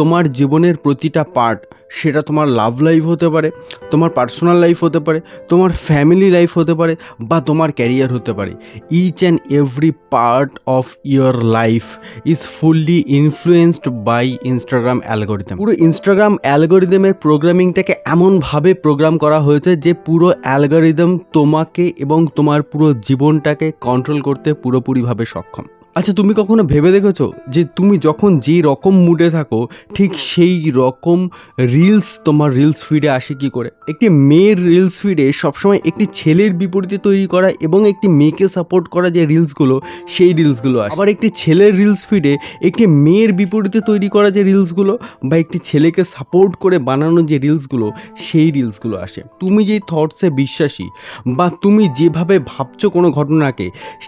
তোমার জীবনের প্রতিটা পার্ট সেটা তোমার লাভ লাইফ হতে পারে, তোমার পার্সোনাল লাইফ হতে পারে, তোমার ফ্যামিলি লাইফ হতে পারে বা তোমার ক্যারিয়ার হতে পারে। Each and every part of your life is fully influenced by Instagram algorithm পুরো ইনস্টাগ্রাম অ্যালগোরিদমের প্রোগ্রামিংটাকে এমনভাবে প্রোগ্রাম করা হয়েছে যে পুরো অ্যালগোরিদম তোমাকে এবং তোমার পুরো জীবনটাকে কন্ট্রোল করতে পুরোপুরিভাবে সক্ষম। আচ্ছা তুমি কখনো ভেবে দেখেছ যে তুমি যখন যে রকম মুডে থাকো, ঠিক সেই রকম রিলস তোমার রিলস ফিডে আসে কি করে? একটি মেয়ের রিলস ফিডে সবসময় একটি ছেলের বিপরীতে তৈরি করা এবং একটি মেয়েকে সাপোর্ট করা যে রিলসগুলো সেই রিলসগুলো আসে। আবার একটি ছেলের রিলস ফিডে একটি মেয়ের বিপরীতে তৈরি করা যে রিলসগুলো বা একটি ছেলেকে সাপোর্ট করে বানানো যে রিলসগুলো সেই রিলসগুলো আসে। তুমি যেই থটসে বিশ্বাসী বা তুমি যেভাবে ভাবছ কোনো ঘটনাকে,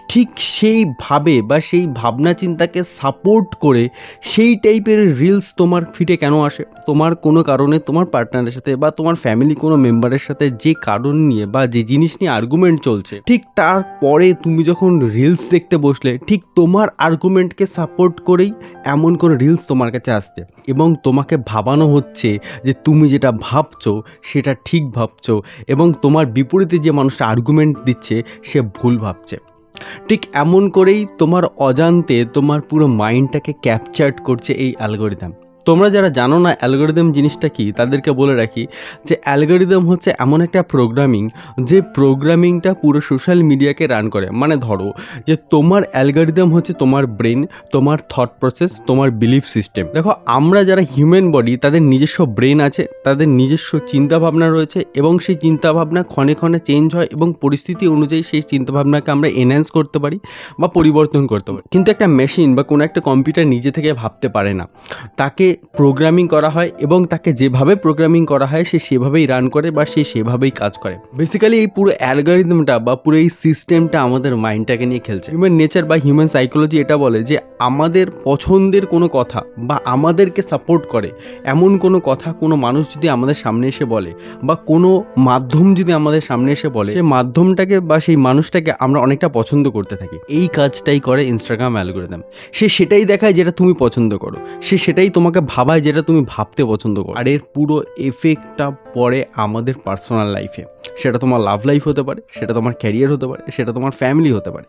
ঠিক সেইভাবে বা সেই ভাবনা চিন্তাকে সাপোর্ট করে সেই টাইপের রিলস তোমার ফিটে কেন আসে? তোমার কোনো কারণে তোমার পার্টনারের সাথে বা তোমার ফ্যামিলি কোনো মেম্বারের সাথে যে কারণ নিয়ে বা যে জিনিস নিয়ে আর্গুমেন্ট চলছে, ঠিক তারপরে তুমি যখন রিলস দেখতে বসলে, ঠিক তোমার আর্গুমেন্টকে সাপোর্ট করেই এমন কোনো রিলস তোমার কাছে আসছে এবং তোমাকে ভাবানো হচ্ছে যে তুমি যেটা ভাবছ সেটা ঠিক ভাবছ এবং তোমার বিপরীতে যে মানুষটা আর্গুমেন্ট দিচ্ছে সে ভুল ভাবছে। ঠিক এমন করেই তোমার অজান্তে তোমার পুরো মাইন্ডটাকে ক্যাপচার্ড করছে এই অ্যালগোরিদম তোমরা যারা জানো না অ্যালগোরিদম জিনিসটা কি, তাদেরকে বলে রাখি যে অ্যালগোরিদম হচ্ছে এমন একটা প্রোগ্রামিং যে প্রোগ্রামিংটা পুরো সোশ্যাল মিডিয়াকে রান করে। মানে ধরো যে তোমার অ্যালগোরিদম হচ্ছে তোমার ব্রেন তোমার থট প্রসেস তোমার বিলিফ সিস্টেম দেখো, আমরা যারা হিউম্যান বডি তাদের নিজস্ব ব্রেন আছে, তাদের নিজস্ব চিন্তাভাবনা রয়েছে এবং সেই চিন্তাভাবনা ক্ষণে ক্ষণে চেঞ্জ হয় এবং পরিস্থিতি অনুযায়ী সেই চিন্তাভাবনাকে আমরা এনহ্যান্স করতে পারি বা পরিবর্তন করতে পারি। কিন্তু একটা মেশিন বা কোনো একটা কম্পিউটার নিজে থেকে ভাবতে পারে না। তাকে প্রোগ্রামিং করা হয় এবং তাকে যেভাবে প্রোগ্রামিং করা হয়, সে সেভাবেই রান করে বা সে সেভাবেই কাজ করে। বেসিক্যালি এই পুরো অ্যালগোরিদমটা বা পুরো এই সিস্টেমটা আমাদের মাইন্ডটাকে নিয়ে খেলছে। হিউম্যান নেচার বা হিউম্যান সাইকোলজি এটা বলে যে, আমাদের পছন্দের কোনো কথা বা আমাদেরকে সাপোর্ট করে এমন কোনো কথা কোনো মানুষ যদি আমাদের সামনে এসে বলে বা কোনো মাধ্যম যদি আমাদের সামনে এসে বলে সেই মাধ্যমটাকে বা সেই মানুষটাকে আমরা অনেকটা পছন্দ করতে থাকি। এই কাজটাই করে ইনস্টাগ্রাম অ্যালগোরিদম সে সেটাই দেখায় যেটা তুমি পছন্দ করো। সে সেটাই তোমাকে ভাবায় যেটা তুমি ভাবতে পছন্দ করো। আর এর পুরো এফেক্টটা পড়ে আমাদের পার্সোনাল লাইফে সেটা তোমার লাভ লাইফ হতে পারে, সেটা তোমার ক্যারিয়ার হতে পারে, সেটা তোমার ফ্যামিলি হতে পারে।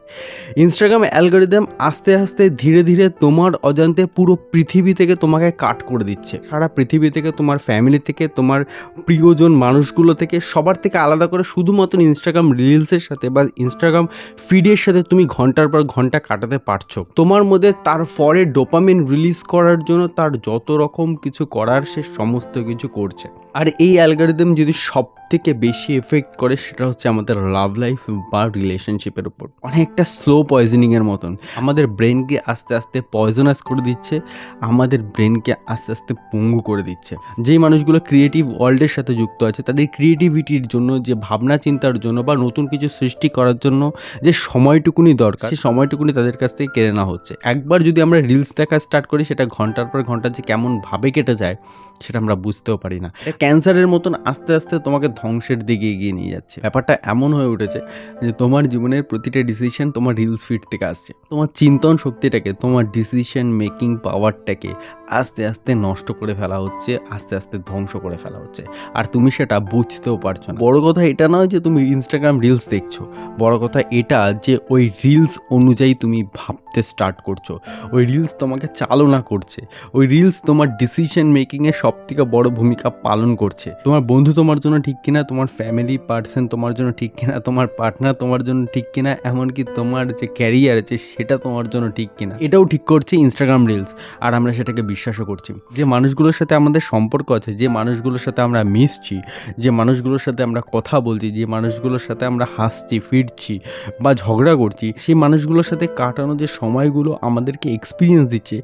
ইনস্টাগ্রাম অ্যালগোরিদম আস্তে আস্তে ধীরে ধীরে তোমার অজান্তে পুরো পৃথিবী থেকে তোমাকে কাট করে দিচ্ছে। সারা পৃথিবী থেকে তোমার ফ্যামিলি থেকে, তোমার প্রিয়জন মানুষগুলো থেকে, সবার থেকে আলাদা করে শুধুমাত্র ইনস্টাগ্রাম রিলসের সাথে বা ইনস্টাগ্রাম ফিডের সাথে তুমি ঘণ্টার পর ঘণ্টা কাটাতে পারছ। তোমার মধ্যে তারপরে ডোপামিন রিলিজ করার জন্য তার যত রকম কিছু করার সে সমস্ত কিছু করছে। আর এই অ্যালগোরিদম যদি সব থেকে বেশি এফেক্ট করে, সেটা হচ্ছে আমাদের লাভ লাইফ বা রিলেশনশিপের উপর। অনেকটা স্লো পয়জনিংয়ের মতন। আমাদের ব্রেনকে আস্তে আস্তে পয়জনাস করে দিচ্ছে, আমাদের ব্রেনকে আস্তে আস্তে পঙ্গু করে দিচ্ছে। যেই মানুষগুলো ক্রিয়েটিভ ওয়ার্ল্ডের সাথে যুক্ত আছে, তাদের ক্রিয়েটিভিটির জন্য, যে ভাবনা চিন্তার জন্য বা নতুন কিছু সৃষ্টি করার জন্য যে সময়টুকুনি দরকার, সেই সময়টুকুনি তাদের কাছ থেকে কেড়ে নেওয়া হচ্ছে। একবার যদি আমরা রিলস দেখা স্টার্ট করি, সেটা ঘণ্টার পর ঘণ্টা যে কেমন ভাবে কেটে যায় সেটা আমরা বুঝতেও পারি না। ক্যান্সারের মতন আস্তে আস্তে তোমাকে ধ্বংসের দিকে এগিয়ে নিয়ে যাচ্ছে। ব্যাপারটা এমন হয়ে উঠেছে যে তোমার জীবনের প্রতিটা ডিসিশন তোমার রিলস ফিট থেকে আসছে। তোমার চিন্তন শক্তিটাকে, তোমার ডিসিশন মেকিং পাওয়ারটাকে আস্তে আস্তে নষ্ট করে ফেলা হচ্ছে, আস্তে আস্তে ধ্বংস করে ফেলা হচ্ছে। আর তুমি সেটা বুঝতেও পারছ না। বড় কথা এটা নয় যে তুমি ইনস্টাগ্রাম রিলস দেখছ। বড় কথা এটা যে ওই রিলস অনুযায়ী তুমি ভাবতে স্টার্ট করছ। ওই রিলস তোমাকে চালনা করছে। ওই রিলস তোমার ডিসিশন মেকিংয়ে সব থেকে বড় ভূমিকা পালন করছে। তোমার বন্ধু তোমার জন্য ঠিক কিনা, তোমার ফ্যামিলি পার্সন তোমার জন্য ঠিক কিনা, তোমার পার্টনার তোমার জন্য ঠিক কিনা, এমনকি তোমার যে ক্যারিয়ার আছে সেটা তোমার জন্য ঠিক কিনা, এটাও ঠিক করছে ইনস্টাগ্রাম রিলস আর আমরা সেটাকে বিশ্বাসও করছি। যে মানুষগুলোর সাথে আমাদের সম্পর্ক আছে, যে মানুষগুলোর সাথে আমরা মিশছি, যে মানুষগুলোর সাথে আমরা কথা বলছি, যে মানুষগুলোর সাথে আমরা হাসছি, ফিরছি বা ঝগড়া করছি, সেই মানুষগুলোর সাথে কাটানো যে সময়গুলো আমাদেরকে এক্সপিরিয়েন্স দিচ্ছে,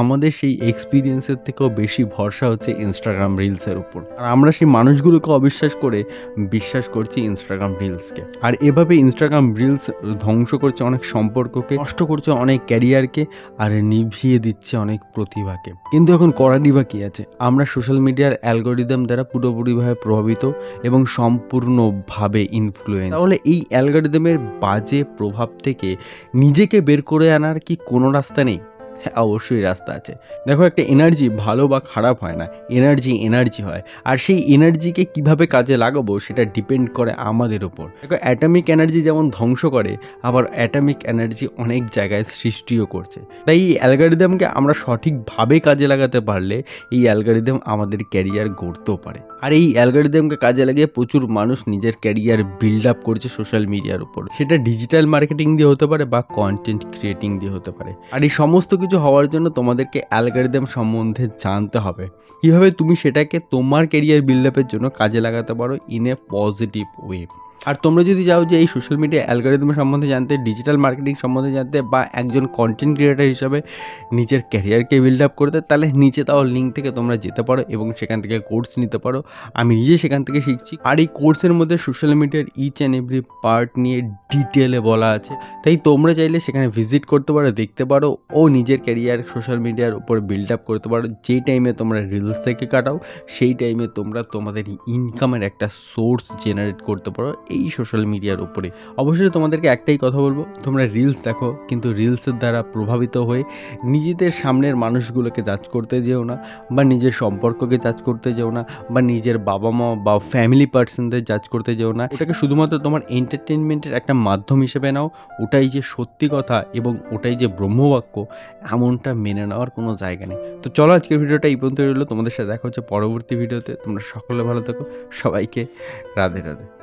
আমাদের সেই এক্সপিরিয়েন্সের থেকেও বেশি ভরসা হচ্ছে ইনস্টাগ্রাম রিলসের উপর। আর আমরা সেই মানুষগুলোকে অবিশ্বাস করে বিশ্বাস করছি ইনস্টাগ্রাম রিলসকে আর এভাবে ইনস্টাগ্রাম রিলস ধ্বংস করছে অনেক সম্পর্ককে, নষ্ট করছে অনেক ক্যারিয়ারকে আর নিভিয়ে দিচ্ছে অনেক প্রতিভাকে। কিন্তু এখন করারই বা কী আছে? আমরা সোশ্যাল মিডিয়ার অ্যালগোরিদম দ্বারা পুরোপুরিভাবে প্রভাবিত এবং সম্পূর্ণভাবে ইনফ্লুয়েন্স তাহলে এই অ্যালগোরিদমের বাজে প্রভাব থেকে নিজেকে বের করে আনার কি কোনো রাস্তা নেই? হ্যাঁ অবশ্যই রাস্তা আছে। দেখো, একটা এনার্জি ভালো বা খারাপ হয় না। এনার্জি এনার্জি হয়। আর সেই এনার্জিকে কীভাবে কাজে লাগাবো সেটা ডিপেন্ড করে আমাদের উপর। দেখো অ্যাটমিক এনার্জি যেমন ধ্বংস করে, আবার অ্যাটমিক এনার্জি অনেক জায়গায় সৃষ্টিও করছে। তাই এই অ্যালগারিদমকে আমরা সঠিকভাবে কাজে লাগাতে পারলে এই অ্যালগারিদম আমাদের ক্যারিয়ার গড়তেও পারে। আর এই অ্যালগারিদমকে কাজে লাগিয়ে প্রচুর মানুষ নিজের ক্যারিয়ার বিল্ড আপ করছে সোশ্যাল মিডিয়ার উপর। সেটা ডিজিটাল মার্কেটিং দিয়ে হতে পারে বা কন্টেন্ট ক্রিয়েটিং দিয়ে হতে পারে। আর এই সমস্ত কিছু হওয়ার জন্য তোমাদেরকে অ্যালগারিদম সম্বন্ধে জানতে হবে। কীভাবে তুমি সেটাকে তোমার কেরিয়ার বিল্ড জন্য কাজে লাগাতে পারো ইন এ পজিটিভ ওয়ে আর তোমরা যদি চাও যে এই সোশ্যাল মিডিয়া অ্যালগারিদম সম্বন্ধে জানতে ডিজিটাল মার্কেটিং সম্বন্ধে জানতে বা একজন কন্টেন্ট ক্রিয়েটার হিসাবে নিজের ক্যারিয়ারকে বিল্ড আপ করতে, তাহলে নিচে তাও লিঙ্ক থেকে তোমরা যেতে পারো এবং সেখান থেকে কোর্স নিতে পারো। আমি নিজে সেখান থেকে শিখছি। আর এই কোর্সের মধ্যে সোশ্যাল মিডিয়ার ইচ অ্যান্ড এভরি পার্ট নিয়ে ডিটেলে বলা আছে। তাই তোমরা চাইলে সেখানে ভিজিট করতে পারো, দেখতে পারো ও নিজের ক্যারিয়ার সোশ্যাল মিডিয়ার উপর বিল্ড আপ করতে পারো। যেই টাইমে তোমরা রিলস থেকে কাটাও, সেই টাইমে তোমরা তোমাদের ইনকামের একটা সোর্স জেনারেট করতে পারো এই সোশ্যাল মিডিয়ার উপরে। অবশ্যই তোমাদেরকে একটাই কথা বলব, তোমরা রিলস দেখো, কিন্তু রিলসের দ্বারা প্রভাবিত হয়ে নিজেদের সামনের মানুষগুলোকে জাজ করতে যেও না, বা নিজের সম্পর্ককে জাজ করতে যেও না, বা নিজের বাবা মা বা ফ্যামিলি পার্সনদের জাজ করতে যেও না। ওটাকে শুধুমাত্র তোমার এন্টারটেনমেন্টের একটা মাধ্যম হিসেবে নাও, ওটাই যে সত্যি কথা এবং ওটাই যে ব্রহ্মবাক্য, এমনটা মেনে নেওয়ার কোনো জায়গা নেই। তো চলো আজকের ভিডিওটা এই পর্যন্ত রইল, তোমাদের সাথে দেখা হচ্ছে পরবর্তী ভিডিওতে, তোমরা সকলে ভালো থেকো, সবাইকে রাধে রাধে।